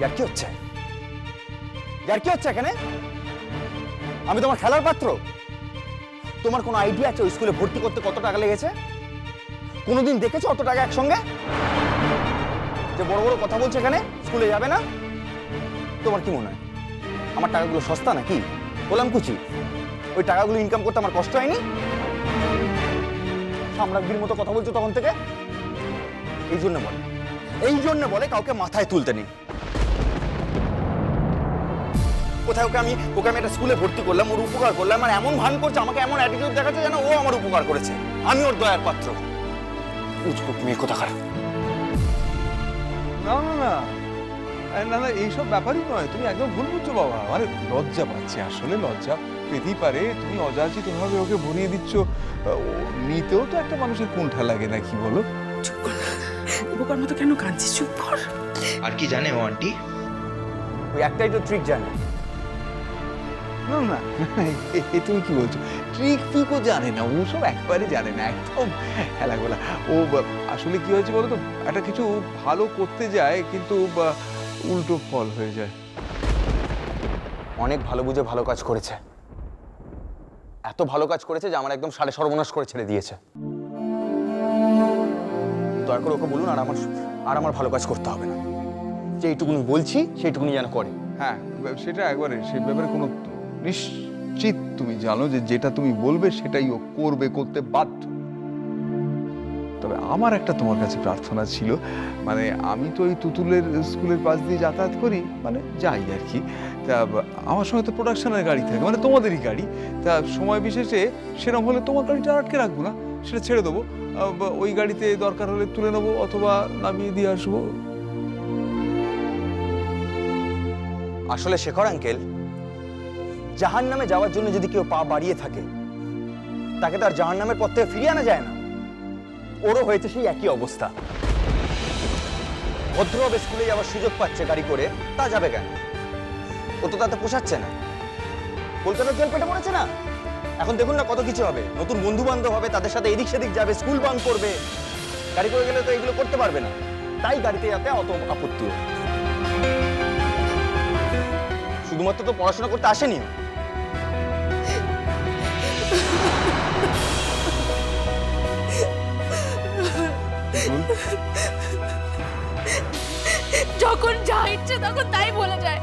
যার কি হচ্ছে? যার কি হচ্ছে এখানে? আমি তোমার খেলার পাত্র? তোমার কোনো আইডিয়া আছে ওই স্কুলে ভর্তি করতে কত টাকা লেগেছে? কোনোদিন দেখেছ অত টাকা একসঙ্গে? যে বড় বড় কথা বলছে এখানে স্কুলে যাবে না? তোমার কি মনে হয়? আমার টাকাগুলো সস্তা নাকি? বললাম কুচি। ওই টাকাগুলো ইনকাম করতে আমার কষ্ট হয়নি? সাম্রাজ্ঞীর মতো কথা বলছো তখন থেকে? এই জন্য বলে। এই জন্য বলে কাউকে মাথায় তুলতে নেই। কোথায় ওকে আমি ওকে আমি একটা স্কুলে ভর্তি করলাম ওর উপকার করলাম আর এমন ভান করছে আমাকে এমন অ্যাটিটিউড দেখাচ্ছে যেন ও আমার উপকার করেছে। আমি ওর দয়ার পাত্র। উজবুক মেয়ে কোথাকার? না না না। আরে না না এইসব ব্যাপারই নয়। তুমি একদম ভুল বুঝছ বাবা। মানে লজ্জা পাচ্ছি আসলে লজ্জা পেতেই পারে। তুমি অযাচিত ভাবে ওকে ভরিয়ে দিচ্ছ। ও নিতেও তো একটা মানুষের কুণ্ঠা লাগে না কি বলো? চুপ কর বোকার মতো কেন কাঁদছিস? চুপ কর। আর কি জানে ও আন্টি? ওই একটাই তো ট্রিক জানে। না না এ- তুমি কি বলছো? ট্রিক ফিকও জানে না ও সব একবারে জানে না একদম হেলাগোলা ও আসলে কি হয়েছে বলো তো একটা কিছু ভালো করতে যায় কিন্তু উল্টো ফল হয়ে যায়। অনেক ভালো বুঝে ভালো কাজ করেছে। এত ভালো কাজ করেছে যে আমার একদম সাড়ে সর্বনাশ করে ছেড়ে দিয়েছে। দয়া করে ওকে বলুন আর আমার আর আমার ভালো কাজ করতে হবে না। যে এইটুকুনি বলছি সেইটুকুনি যেন করে। হ্যাঁ সেটা একবারে সেই ব্যাপারে কোনো নিশ্চিত তুমি জানো যে যেটা তুমি বলবে সেটাই ও করবে, করতে বাধ্য। তবে আমার একটা তোমার কাছে প্রার্থনা ছিল মানে আমি তো ওই তুতুলের স্কুলের পাশ দিয়ে যাতায়াত করি মানে যাই আর কি। তা আমার সঙ্গে তো প্রোডাকশনের গাড়ি থাকে মানে তোমাদেরই গাড়ি। তা সময় বিশেষে সেরকম হলে তোমার গাড়িটা আটকে রাখব না, সেটা ছেড়ে দেবো। ওই গাড়িতে দরকার হলে তুলে নেব অথবা নামিয়ে দিয়ে আসব। আসলে শেখর আঙ্কেল জাহান নামে যাওয়ার জন্য যদি কেউ পা বাড়িয়ে থাকে, তাকে তার জাহান নামের পথ থেকে ফিরিয়ে আনা যায় না। ওরও হয়েছে সেই একই অবস্থা। ভদ্রভাবে স্কুলে যাওয়ার সুযোগ পাচ্ছে গাড়ি করে, তা যাবে কেন? ও তো তাতে পোষাচ্ছে না। কলকাতার জল পেটে পড়েছে না? এখন দেখুন না কত কিছু হবে। নতুন বন্ধু বান্ধব হবে, তাদের সাথে এদিক সেদিক যাবে, স্কুল বাং করবে। গাড়ি করে গেলে তো এগুলো করতে পারবে না। তাই গাড়িতে যাতে অত আপত্তি শুধুমাত্র তো পড়াশোনা করতে আসেনি যখন যা ইচ্ছে তখন তাই বলে যায়।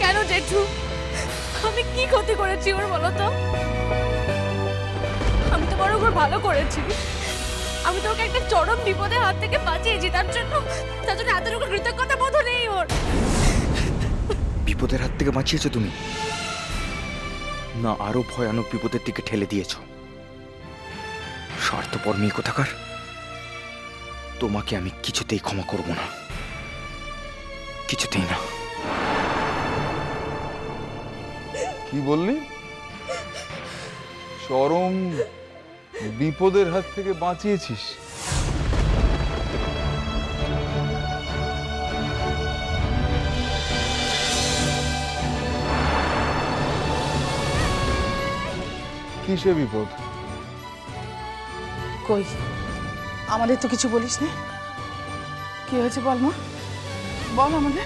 কেন জেঠু? আমি কি ক্ষতি করেছি ওর বলো তো? আমি তো বড় ওর ভালো করেছি। আমি তো ওকে একটা চরম বিপদের হাত থেকে বাঁচিয়েছি তার জন্য তার জন্য এতটুকু কৃতজ্ঞতা বোধ নেই ওর। বিপদের হাত থেকে বাঁচিয়েছো তুমি? না আরও ভয়ানক বিপদের দিকে ঠেলে দিয়েছ। স্বার্থপর মেয়ে কোথাকার? তোমাকে আমি কিছুতেই ক্ষমা করব না। কিছুতেই না। কি বললি? চরম বিপদের হাত থেকে বাঁচিয়েছিস। কিসে বিপদ? কই? আমাদের তো কিছু বলিস না। কি হয়েছে বল মা? বল আমাদের।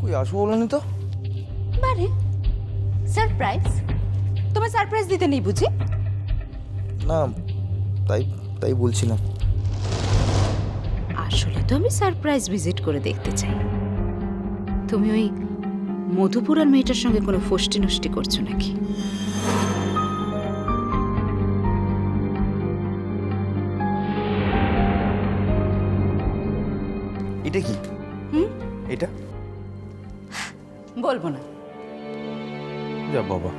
কই আসব বলনি তো? বারে সারপ্রাইজ তোমার সারপ্রাইজ দিতে নেই বুঝি? না তাই তাই বলছিলাম। আসলে তো আমি সারপ্রাইজ ভিজিট করে দেখতে চাই। তুমি ওই মধুপুরার মেয়েটার সঙ্গে কোনো ফষ্টি নষ্টি করছ নাকি? এটা কি? বলব না। যা বাবা।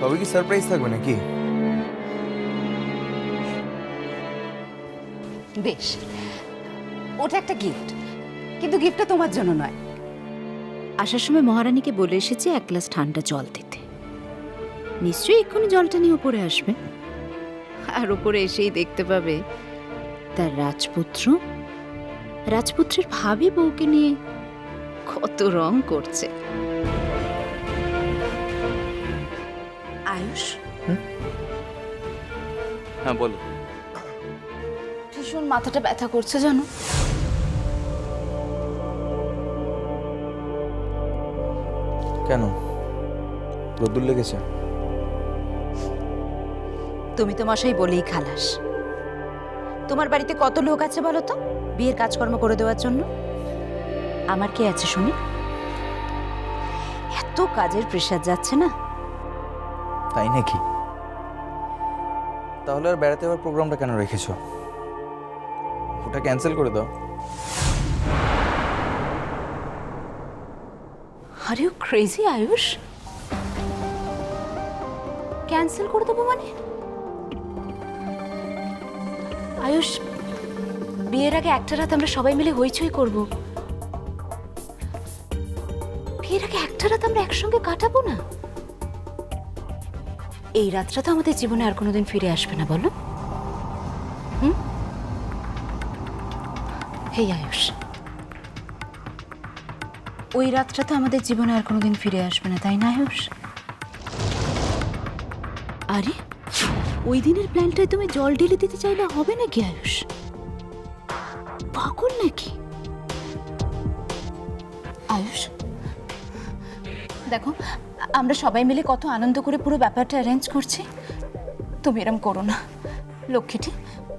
সবে কি সারপ্রাইজ থাকবে নাকি? বেশ। ওটা একটা গিফট কিন্তু গিফটটা তোমার জন্য নয়। আসার সময় মহারানীকে বলে এসেছি এক গ্লাস ঠান্ডা জল দিতে। নিশ্চয়ই এক্ষুনি জলটা নিয়ে উপরে আসবে। আর উপরে এসেই দেখতে পাবে তার রাজপুত্র। রাজপুত্রের ভাবি বউকে নিয়ে কত রং করছে। আয়ুষ? হ্যাঁ বলো। ভীষণ মাথাটা ব্যথা করছে জানো? কেন? রোদ্দুর লেগেছে? তুমি তো মশাই বলেই খালাস। তোমার বাড়িতে কত লোক আছে বলো তো? বিয়ের কাজকর্ম করে দেওয়ার জন্য? আমার কে আছে শুনি? এত কাজের প্রেশার যাচ্ছে না? তাই নাকি? তাহলে আর বেড়াতে যাওয়ার প্রোগ্রামটা কেন রেখেছো? ওটা ক্যান্সেল করে দাও। Are you crazy Ayush cancel করে দেবো মানে? আয়ুষ বিয়ের আগে একটা রাত আমরা সবাই মিলে হইচই করব। একটা রাত আমরা একসঙ্গে কাটাবো না? এই রাতটা তো আমাদের জীবনে আর কোনোদিন ফিরে আসবে না, বলো। হুম? হেই, আয়ুষ। ওই রাতটা তো আমাদের জীবনে আর কোনোদিন ফিরে আসবে না, তাই না, আয়ুষ? আরে, ওই দিনের প্ল্যানটায় তুমি জল ঢেলে দিতে চাইলে হবে নাকি, আয়ুষ? পাগল নাকি? আয়ুষ দেখো, আমরা সবাই মিলে কত আনন্দ করে পুরো ব্যাপারটা অ্যারেঞ্জ করছি। তুমি এরম করো না। লক্ষ্মীটি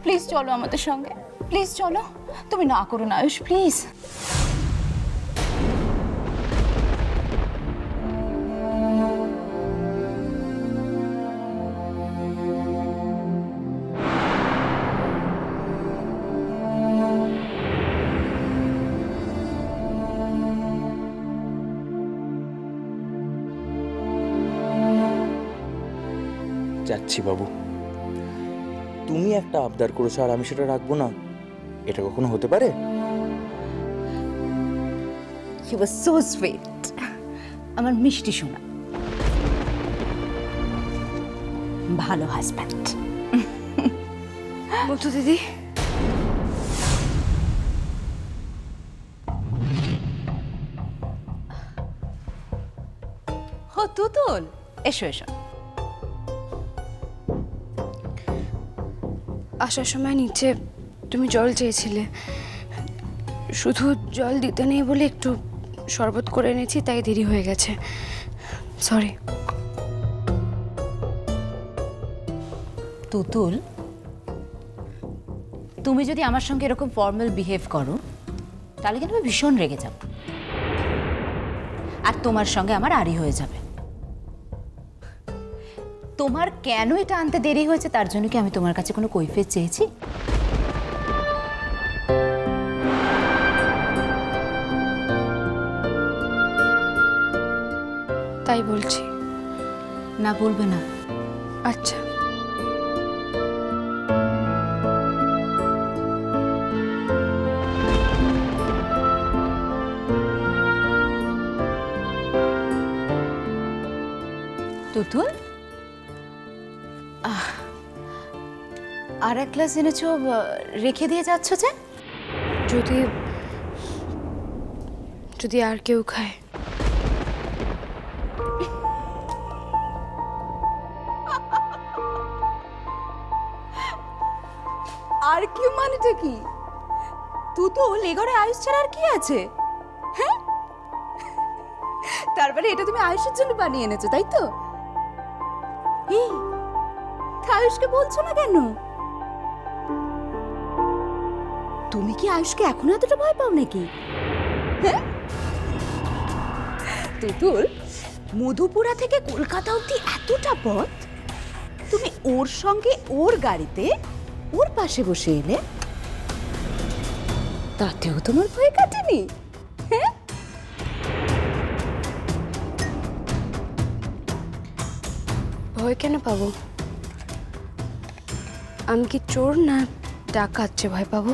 প্লিজ চলো আমাদের সঙ্গে। প্লিজ চলো। তুমি না করো না, আয়ুষ প্লিজ যাচ্ছি বাবু। তুমি একটা আবদার করেছ আর আমি সেটা রাখব না। এটা কখনো হতে পারে? হি ওয়াজ সো সুইট আমার মিষ্টি শোনা ভালো হাজব্যান্ড মধু দিদি। ও তুতুল। এসো এসো। আসার সময় নিচে তুমি জল চেয়েছিলে। শুধু জল দিতে নেই বলে একটু শরবত করে এনেছি, তাই দেরি হয়ে গেছে। সরি তুতুল, তুমি যদি আমার সঙ্গে এরকম ফর্মাল বিহেভ করো, তাহলে কিন্তু আমি ভীষণ রেগে যাব। আর তোমার সঙ্গে আমার আড়ি হয়ে যাবে। তোমার কেন এটা আনতে দেরি হয়েছে? তার জন্য কি আমি তোমার কাছে কোনো কৈফিয়ত চেয়েছি? তাই বলছি। না বলবে না। আচ্ছা। আর এক গ্লাস এনেছো রেখে দিয়ে যাচ্ছ যে? যদি যদি আর কেউ খায়। আর কি মানেটা কি? তুতুল তো লেগরে আয়ুষ ছাড়া আর কি আছে? হ্যাঁ? তারপরে এটা তুমি আয়ুষের জন্য বানিয়ে এনেছো, তাই তো আয়ুষকে বলছো না কেন? তুমি কি আয়ুষকে এখনও এতটা ভয় পাও নাকি? হ্যাঁ? তুতুল, মধুপুরা থেকে কলকাতা অবধি এতটা পথ? তুমি ওর সঙ্গে ওর গাড়িতে ওর পাশে বসে এলে? তাতেও তোমার ভয় কাটেনি? হ্যাঁ? ভয় কেন পাবো? আমি কি চোর না ডাকাচ্ছে ভয় পাবো?